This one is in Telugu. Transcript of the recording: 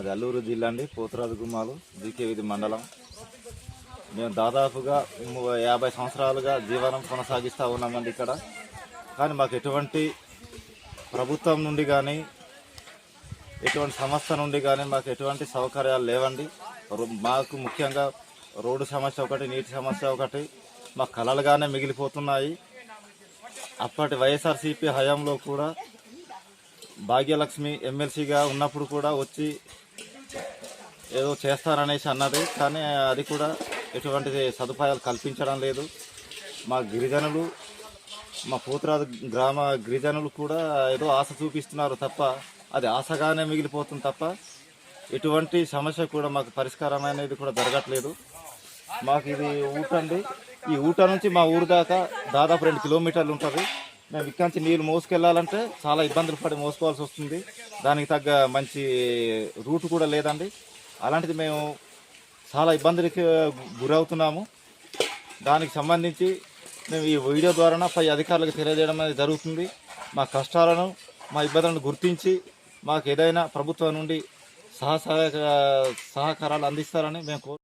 మాది అల్లూరు జిల్లా అండి పోతురాజు గుమ్మాలు జీకేవీధి మండలం. మేము దాదాపుగా యాభై సంవత్సరాలుగా జీవనం కొనసాగిస్తూ ఉన్నామండి ఇక్కడ. కానీ మాకు ఎటువంటి ప్రభుత్వం నుండి కానీ ఎటువంటి సంస్థ నుండి కానీ మాకు ఎటువంటి సౌకర్యాలు లేవండి. రో- మాకు ముఖ్యంగా రోడ్డు సమస్య ఒకటి నీటి సమస్య ఒకటి మా కళలుగానే మిగిలిపోతున్నాయి. అప్పటి వైఎస్ఆర్సీపీ హయాంలో కూడా భాగ్యలక్ష్మి ఎమ్మెల్సీగా ఉన్నప్పుడు కూడా వచ్చి ఏదో చేస్తారనేసి అన్నది. కానీ అది కూడా ఎటువంటి సదుపాయాలు కల్పించడం లేదు. మా గిరిజనులు మా పూతరాజు గ్రామ గిరిజనులు కూడా ఏదో ఆశ చూపిస్తున్నారు తప్ప అది ఆశగానే మిగిలిపోతుంది తప్ప ఎటువంటి సమస్య కూడా మాకు పరిష్కారం అనేది కూడా జరగట్లేదు. మాకు ఇది ఊట అండి ఈ ఊట నుంచి మా ఊరు దాకా దాదాపు రెండు కిలోమీటర్లు ఉంటుంది. మేము ఇక్కడి నుంచి నీళ్ళు మోసుకెళ్ళాలంటే చాలా ఇబ్బందులు పడి మోసుకోవాల్సి వస్తుంది. దానికి తగ్గ మంచి రూట్ కూడా లేదండి. అలాంటిది మేము చాలా ఇబ్బందులకి గురవుతున్నాము. దానికి సంబంధించి మేము ఈ వీడియో ద్వారా పై అధికారులకు తెలియజేయడం అనేది జరుగుతుంది. మా కష్టాలను మా ఇబ్బందులను గుర్తించి మాకు ఏదైనా ప్రభుత్వం నుండి సహ సహకారాలు అందిస్తారని మేము కోరు